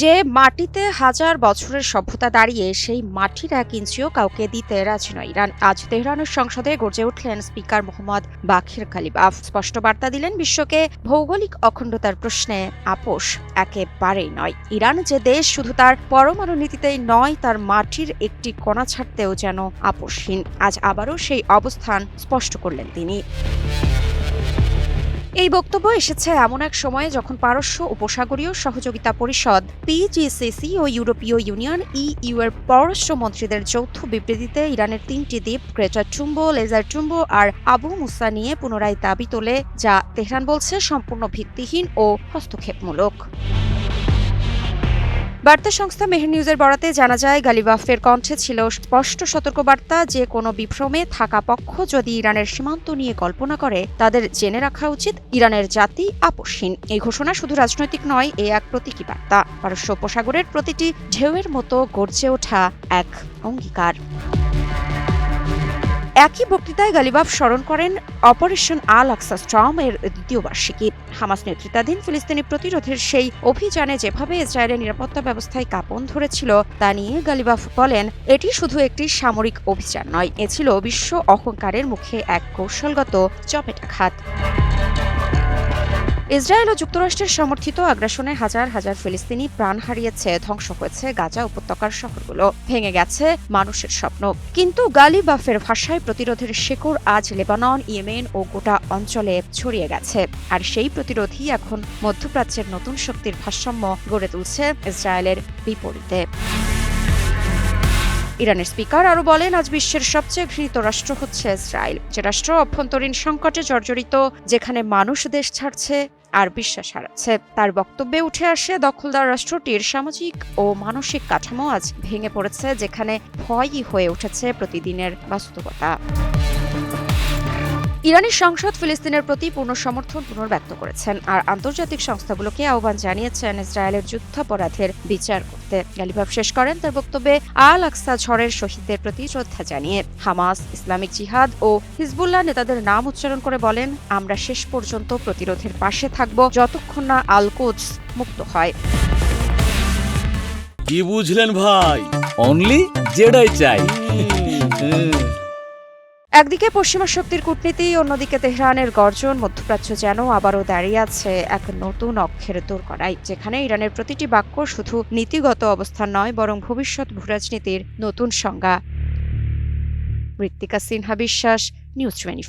যে মাটিতে হাজার বছরের সভ্যতা দাঁড়িয়ে সেই মাটির এক ইঞ্চিও কাউকে দিতে রাজি নয় ইরান। আজ তেহরানের সংসদে গর্জে উঠলেন স্পিকার মোহাম্মদ বাখির খালিবাফ স্পষ্ট বার্তা দিলেন বিশ্বকে ভৌগোলিক অখণ্ডতার প্রশ্নে আপোষ একেবারেই নয়। ইরান যে দেশ, শুধু তার পরমাণু নীতিতেই নয়, তার মাটির একটি কণা ছাড়তেও যেন আপোষহীন। আজ আবারও সেই অবস্থান স্পষ্ট করলেন তিনি। এই বক্তব্য এসেছে এমন এক সময়ে যখন পারস্য উপসাগরীয় সহযোগিতা পরিষদ পিজিসিসি ও ইউরোপীয় ইউনিয়ন ইইউ এর পররাষ্ট্র মন্ত্রীদের যৌথ বিবৃতিতে ইরানের তিনটি দ্বীপ ক্রেটার চুম্ব, লেজার চুম্ব আর আবু মুসা নিয়ে পুনরায় দাবি তোলে, যা তেহরান বলছে সম্পূর্ণ ভিত্তিহীন ও হস্তক্ষেপমূলক। বার্তা সংস্থা মেহের নিউজের বরাতে জানা যায়, গালিবাফের কণ্ঠে ছিল স্পষ্ট সতর্কবার্তা যে কোনো বিভ্রমে থাকা পক্ষ যদি ইরানের সীমান্ত নিয়ে কল্পনা করে, তাদের জেনে রাখা উচিত ইরানের জাতি আপোষহীন। এই ঘোষণা শুধু রাজনৈতিক নয়, এ এক প্রতীকী বার্তা। পারস্য উপসাগরের প্রতিটি ঢেউয়ের মতো গর্জে ওঠা এক অঙ্গীকার। একই বক্তৃতায় গালিবাফ স্মরণ করেন অপারেশন আল আকসা স্ট্রম এর দ্বিতীয় বার্ষিকী। হামাস নেতৃত্বাধীন ফিলিস্তিনি প্রতিরোধের সেই অভিযানে যেভাবে ইসরায়েলের নিরাপত্তা ব্যবস্থায় কাঁপন ধরেছিল, তা নিয়ে গালিবাফ বলেন, এটি শুধু একটি সামরিক অভিযান নয়, এ ছিল বিশ্ব অহংকারের মুখে এক কৌশলগত চপেটাঘাত। ইসরায়েল ও যুক্তরাষ্ট্রের সমর্থিত আগ্রাসনে হাজার হাজার ফিলিস্তিনি প্রাণ হারিয়েছে, ধ্বংস হয়েছে গাজা উপত্যকার শহরগুলো। ভেঙে গেছে মানুষের স্বপ্ন। কিন্তু গালি গালিবাফের ভাষায় প্রতিরোধের শেকড় আজ লেবানন, ইয়েমেন ও গোটা অঞ্চলে ছড়িয়ে গেছে। আর সেই প্রতিরোধই এখন মধ্যপ্রাচ্যের নতুন শক্তির ভারসাম্য গড়ে তুলছে ইসরায়েলের বিপরীতে। ইরানের স্পিকার আরও বলেন, আজ বিশ্বের সবচেয়ে ঘৃণিত রাষ্ট্র হচ্ছে ইসরায়েল। যে রাষ্ট্র অভ্যন্তরীণ সংকটে জর্জরিত, যেখানে মানুষ দেশ ছাড়ছে আর বিশ্বাস হারাচ্ছে। তার বক্তব্যে উঠে আসে, দখলদার রাষ্ট্রটির সামাজিক ও মানসিক কাঠামো আজ ভেঙে পড়েছে, যেখানে ভয়ই হয়ে উঠেছে প্রতিদিনের বাস্তবতা। ইরানের সংসদ ফিলিস্তিনের প্রতি পূর্ণ সমর্থন পুনর্ব্যক্ত করেছেন আর আন্তর্জাতিক সংস্থাগুলোকে আহ্বান জানিয়েছেন ইসরায়েলের যুদ্ধাপরাধের বিচার করতে। গালিবাব শেষ করেন তার বক্তব্যে আল আকসা ঝড়ের শহীদদের প্রতি শ্রদ্ধা জানিয়ে। হামাস ইসলামিক জিহাদ ও হিজবুল্লাহ নেতাদের নাম উচ্চারণ করে বলেন আমরা শেষ পর্যন্ত প্রতিরোধের পাশে থাকব যতক্ষণ না আলকোজ মুক্ত হয়। কি বুঝলেন ভাই? অনলি যেটাই চাই। একদিকে পশ্চিমা শক্তির কূটনীতি, অন্যদিকে তেহরানের গর্জন, মধ্যপ্রাচ্য যেন আবারও দাঁড়িয়ে আছে এক নতুন অক্ষের দোরগড়ায় যেখানে ইরানের প্রতিটি বাক্য শুধু নীতিগত অবস্থান নয়, বরং ভবিষ্যৎ ভূরাজনীতির নতুন সংজ্ঞা। ঋত্বিকা সিনহা বিশ্বাস, নিউজ টোয়েন্টি